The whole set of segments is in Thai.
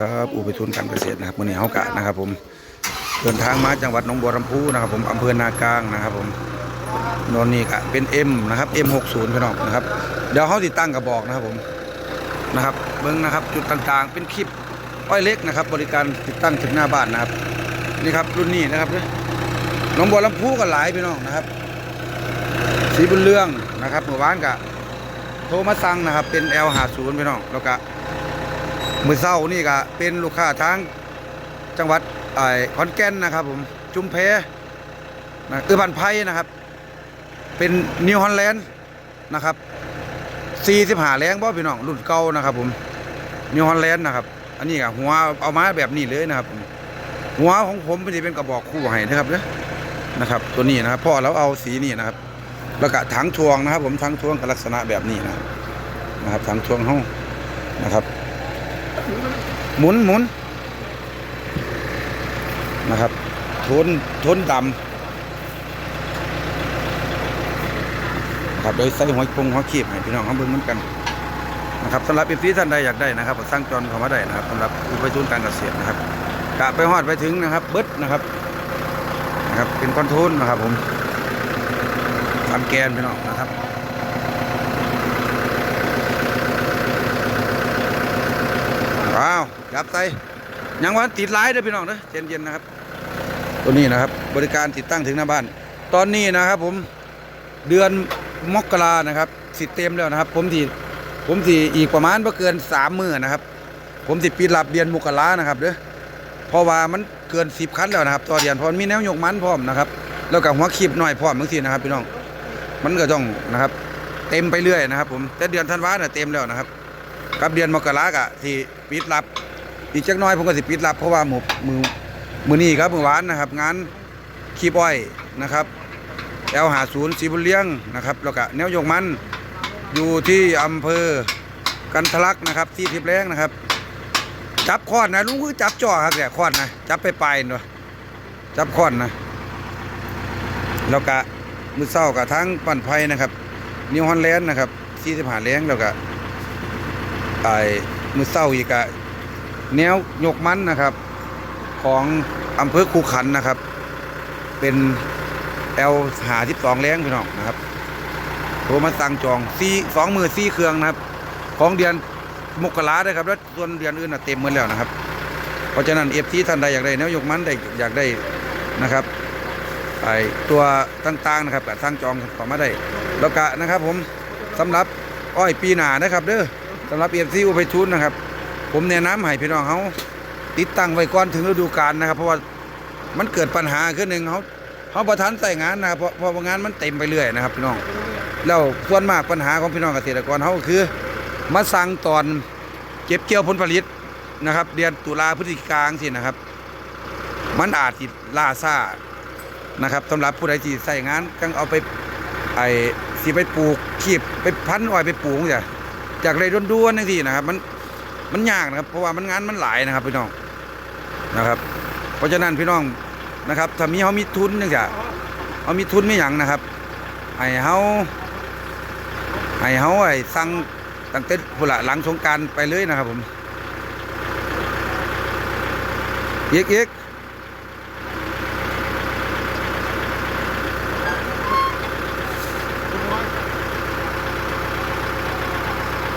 ครับอุปทุนการเกษตรนะครับวันนี้เฮากะนะครับ ผมเดินทางมาจังหวัดหนองบัวลำพูนะครับผมอำเภอนากลางนะครับ ผมนนนี่กะเป็น M นะครับ M60 พี่น้องนะครับเดี๋ยวเขาติดตั้งกระบอกนะครับผมนะครับเบิ้งนะครับจุดต่างๆ เป็นคลิปอ้อยเล็กนะครับ บริการติดตั้งถึงหน้าบ้านนะครับ นี่ครับรุ่นนี้นะครับเนี่ยหนองบัวลำพูก็หลายพี่น้องนะครับ สีบุญเรื่องนะครับเมื่อวานกะโทรมาสั่งนะครับเป็น L50 พี่น้องแล้วก็ มือเศร้านี่ก็เป็นลูกค้าทางจังหวัดไอ้ขอนแก่นนะครับ ผมจุมเพนะเออบันไพนะครับ เป็นนิวฮอลแลนด์นะครับ45แรงบ่พี่น้องรุ่นเก่านะครับ ผมนิวฮอลแลนด์นะครับ อันนี้ก็หัวเอามาแบบนี้เลยนะครับผมหัวของผมมันจะเป็นกระบอกคู่ให้นะครับเด้อนะครับ ตัวนี้นะครับพ่อเราเอาสีนี่นะครับ แล้วก็ถังทวงนะครับ ผมถังทวงกับลักษณะแบบนี้นะครับนะครับถังทวงห้องนะครับ หมุนหมุนนะครับทนทนดำนะครับโดยใส่หัวปงหัวขีบให้พี่น้องเขาเบิ่งเหมือนกันนะครับสำหรับเอฟซีท่านใดอยากได้นะครับสร้างจรเขามาได้นะครับสำหรับอุปจุนการเกษตรนะครับกะไปฮอดไปถึงนะครับ เบิดนะครับนะครับ เป็นคอนโทรลนะครับผมสามแกนพี่น้องนะครับ ว้าวยับใส่ยังวันติดหลายเด้อพี่น้องเด้อเย็นๆนะครับ ตัวนี้นะครับ บริการติดตั้งถึงหน้าบ้าน ตอนนี้นะครับ ผมเดือนมกรานะครับ สิเต็มแล้วนะครับ ผมที่ผมที่อีกประมาณบ่เกินสามมือนะครับ ผมสิปิดรับเดือนมกรานะครับเด้อเพราะว่ามันเกินสิบคันแล้วนะครับต่อเดือนเพราะมีแนวยกมันพร้อมนะครับ แล้วก็หัวขีบหน่อยพร้อมบางทีนะครับ พี่น้อง มันก็ต้องนะครับ เต็มไปเรื่อยนะครับ ผมแต่เดือนธันวาเนี่ยเต็มแล้วนะครับ กับเดือนมกรากะที่ปิดรับ อีกจักน้อยผมก็สิปิดรับเพราะว่าหมมือมือนี้ครับมือวานนะครับ งานคีบอ้อยนะครับแอลหาศูนย์สีบุญเลี้ยงนะครับแล้วก็แนวยงมันอยู่ที่อำเภอกันทะลักนะครับ ที่ทิพย์แรงนะครับ จับคอนนะลุงคือจับจ่อครับแต่คอนนะจับไปปลายๆเนาะจับคอนนะแล้วก็มือเศร้ากับทั้งปั่นไฟนะครับ นิวฮอลแลนด์นะครับที่สิบหาแรงแล้วก็ ไอ้มือเศร้าอีกอะแนวยกมันนะครับ ของอำเภอคูขันนะครับ เป็นแอลหาที่สองแรงพี่น้องนะครับโทรมาสั่งจองซีสองมือซีเครื่องนะครับ ของเดือนมกราด้วยครับแล้วส่วนเดือนอื่นน่ะเต็มหมดแล้วนะครับ เพราะฉะนั้นเอฟทีท่านใดอยากได้แนวยกมันได้อยากได้นะครับไอตัวต่างๆนะครับก็สั่งจองขอมาได้ แล้วก็นะครับ ผมสำหรับอ้อยปีหนานะครับเด้อ สำหรับเอฟซีอุปชุนนะครับ ผมแนะนำให้พี่น้องเขาติดตั้งไว้ก่อนถึงฤดูกาลนะครับ เพราะว่ามันเกิดปัญหาขึ้นหนึ่งเขาเขาประทันใส่งานนะครับเพราะเพราะว่างานมันเต็มไปเรื่อยนะครับพี่น้องแล้วส่วนมากปัญหาของพี่น้องเกษตรกรเขาก็คือมาสั่งตอนเก็บเกี่ยวผลผลิตนะครับ เดือนตุลาพฤศจิกายนสินะครับ มันอาจจิล่าซ่านะครับสำหรับผู้ใดที่ใส่งานจังเอาไปไอ้สิไปปลูกขีบไปพันอ้อยไปปลูกจ้ะ จากไรด้วนๆนั่นสินะครับ มันมันยากนะครับ เพราะว่ามันงานมันหลายนะครับพี่น้องนะครับ เพราะฉะนั้นพี่น้องนะครับถ้ามีเขามีทุนนึงจ้ะเขามีทุนไม่หยังนะครับให้เขาให้เขาไอ้สั่งตั้งแต่ผู้ละหลังสงกรารไปเลยนะครับผมเอกเอก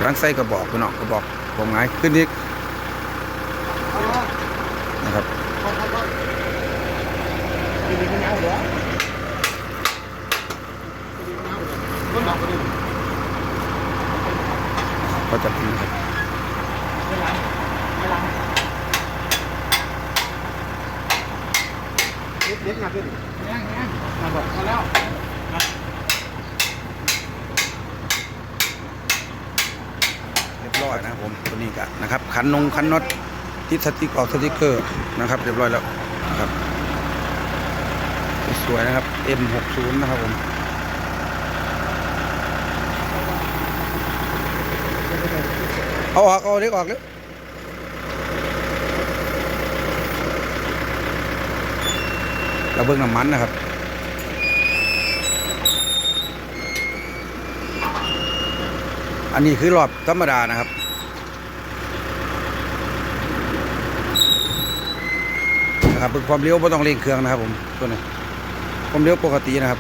ำลังใส่กระบอกพี่น้องกระบอกผมไงขึ้นอีกนะครับก็จะเป็นครับ เล็กๆนะพี่มาบอกมาแล้ว เรียบร้ อยนะครับผมตัวนี้กันนะครับขันนงขันน็อตติดสติ๊กออกสติกเกอร์นะครับเรียบร้อยแล้วนะครับสวยนะครับ M60 นะครับผมเอาออกเอาเล็กออกเลยเราเบิ้งน้ำมันนะครับอันนี้คือรอบธรรมดานะครับ นะครับเบิ่งความเร็วไม่ต้องเร่งเครื่องนะครับ ผมตัวนี้ความเร็วปกตินะครับ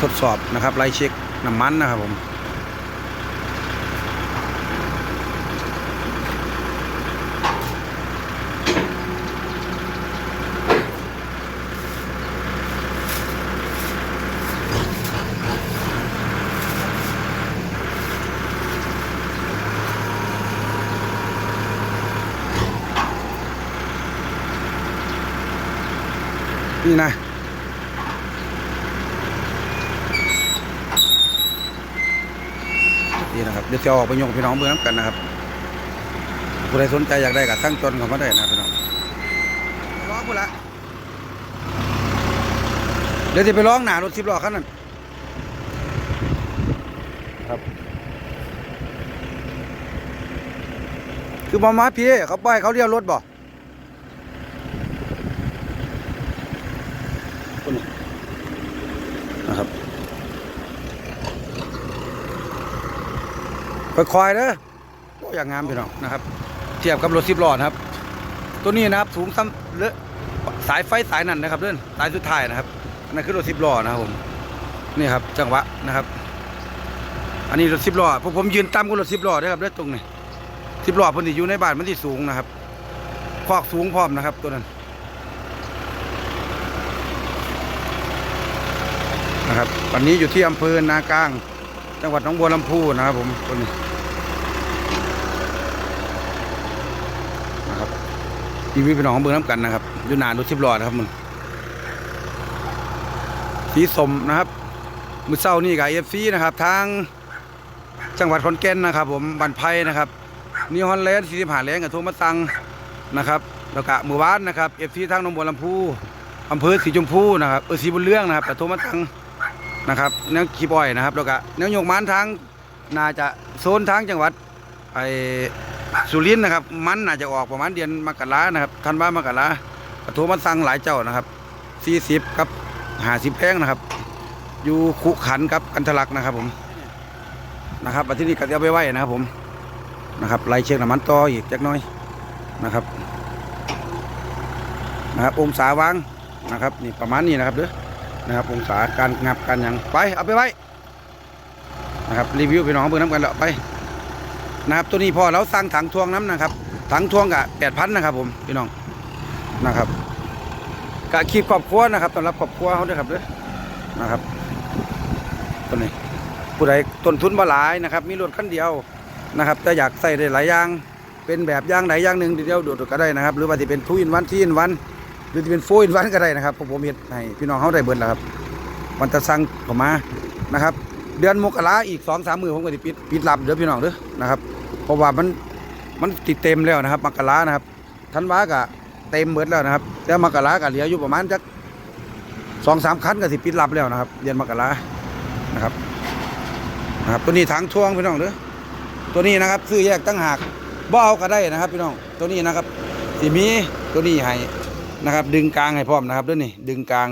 ทดสอบนะครับไล่เช็คน้ำมันนะครับผม นี่นะนี่นะครับเดี๋ยวจะออกไปยกพี่น้องเมืองกันนะครับผู้ใดสนใจอยากได้กับตั้งจนเขามาได้นะพี่น้องร้องพูดละเดี๋ยวจะไปร้องหนารถสิบล้อคันนั้นครับ คือมามาพี่เขาไปเขาเรียกรถบ่คนนี้นะครับ ค่อยๆเด้อโอ้อย่างงามพี่น้องนะครับ เทียบกับรถสิบล้อนะครับ ตัวนี้นะครับสูงซ้ำเลอะสายไฟสายนั่นนะครับเด้อนสายสุดท้ายนะครับอันนั้นคือรถสิบล้อนะครับผมนี่ครับจังหวะนะครับ อันนี้รถสิบล้อพวกผมยืนต่ำกว่ารถสิบล้อเด้ครับเด้อตรงนี้สิบล้อพิ่นที่อยู่ในบ้านมันที่สูงนะครับคอกสูงพร้อมนะครับตัวนั้นนะครับวันนี้อยู่ที่อำเภอนากลาง จังหวัดหนองบัวลำพูนะครับผมคนนี้นะครับทีวีพี่น้องของเบืองน้ำกันนะครับอยู่นานรถชิบล้อนะครับมึงสีสมนะครับ มือเศร้านี่กับเอฟซีนะครับทางจังหวัดขอนแก่นนะครับ ผมบันไพนะครับนิวฮอลแลนด์สี่สิบห้าแรงกับโทมัสตังนะครับแล้วก็มือวานนะครับเอฟซีทางหนองบัวลำพูอำเภอสีชมพูนะครับเออสีบุญเรื่องนะครับแต่โทมัสตัง นะครับแนวขีบอ้อยนะครับ แล้วก็แนวโยกมันทางน่าจะโซนทางจังหวัดไอสุรินทร์นะครับ มันน่าจะออกประมาณเดือนมกรานะครับธันวามกรากระโทรมาสั่งหลายเจ้านะครับ40กับ50แพงนะครับ อยู่ขุขันกับกันทะลักนะครับผมนะครับอาทิตย์นี้ก็จะไปไหว้นะครับผมนะครับไล่เช็คน้ำมันต่ออีกจักน้อยนะครับนะครับองศาวางนะครับนี่ประมาณนี้นะครับเด้อ นะครับองศาการงับการยังไปเอาไปไว้นะครับรีวิวพี่น้องเบิ่งน้ำกันแล้วไปนะครับตัวนี้พอเราสั่งถังทวงน้ำนะครับ ถังทวงกะแปดพันนะครับ ผมพี่น้องนะครับกะคีบครอบครัวนะครับสำหรับครอบครัวเขาด้วยครับเด้อนะครับตัวนี้ผู้ใดต้นทุนบ่หลายนะครับ มีรถคันเดียวนะครับแต่อยากใส่ได้หลายอย่างเป็นแบบย่างใดอย่างหนึ่งเดียวโดดก็ได้นะครับ หรือว่าที่เป็นทูอินวันที่อินวัน หรือจะเป็นโฟอินวันก็ได้นะครับพวกผมเฮ็ดให้พี่น้องเขาได้เบิดแล้วครับวันตะสั่งเข้ามานะครับ เดือนมกราอีกสองสามมือผมก็จะปิดปิดรับเด้อพี่น้องเด้อนะครับเพราะว่ามันมันติดเต็มแล้วนะครับมกรานะครับธันวาก็เต็มเบิดแล้วนะครับแต่มกราก็เหลืออยู่ประมาณจักสองสามคันก็สิปิดรับแล้วนะครับเดือนมกรานะครับนะครับ ตัวนี้ถังทวงพี่น้องเด้อตัวนี้นะครับ ซื้อแยกตั้งหากบ่เอาก็ได้นะครับ พี่น้องตัวนี้นะครับสิมีตัวนี้ให้ นะครับ ดึงกลางให้พร้อมนะครับด้วยนี่ดึงกลาง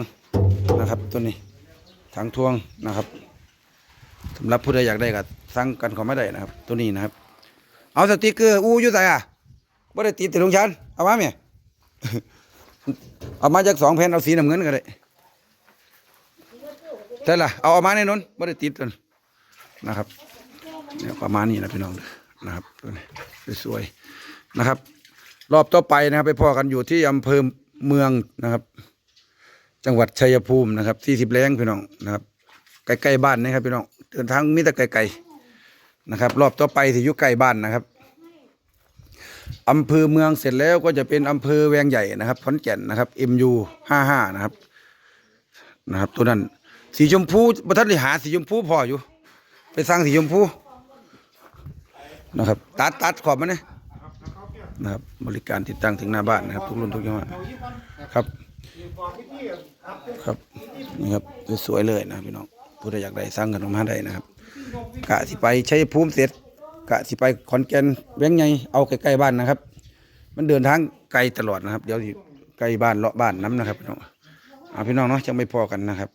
นะครับตัวนี้ถังทวงนะครับสำหรับผู้ใดอยากได้ก็สั่งกันเขาไม่ได้นะครับ ตัวนี้นะครับ เอาสติกเกอร์อู้ยู่ไหนอะบ่ได้ติดแต่ลงชันเอามาเมียเอามาจากสองแผ่นเอาสีน้ำเงินก็ได้ใช่ล่ะเอาเอามาในนนบ่ได้ติดกันนะครับเนี่ยประมาณนี้นะพี่น้องนะครับตัวนี้สวยๆนะครับ รอบต่อไปนะครับ ไปพ่อกันอยู่ที่อำเภอ เมืองนะครับ จังหวัดชัยภูมินะครับสี่สิบแรงพี่น้องนะครับใกล้ๆบ้านนะครับพี่น้องเดินทางมีแต่ไกลๆนะครับ รอบต่อไปที่อยู่ใกล้บ้านนะครับอำเภอเมืองเสร็จแล้วก็จะเป็นอำเภอแวงใหญ่นะครับขอนแก่นนะครับ MU ห้าห้านะครับนะครับ ตัวนั้น สีชมพูประทัดหาสีชมพูพออยู่ ไปสร้างสีชมพูนะครับ ตัดตัดขอบมันเนี่ย นะครับ บริการติดตั้งถึงหน้าบ้านนะครับ ทุกรุ่นทุกยี่ห้อครับ ครับนี่ครับสวยๆเลยนะพี่น้องผู้ใดอยากได้สร้างกันออกมาได้นะครับ กะสิไปใช้ภูมิเสร็จ กะสิไปขอนแก่นแบงไงเอาใกล้ๆบ้านนะครับ มันเดินทางไกลตลอดนะครับ เดี๋ยวใกล้บ้านเลาะบ้านน้ำนะครับพี่น้องเอาพี่น้องเนาะจังไม่พอกันนะครับ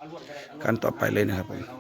การต่อไปเลยนะครับผม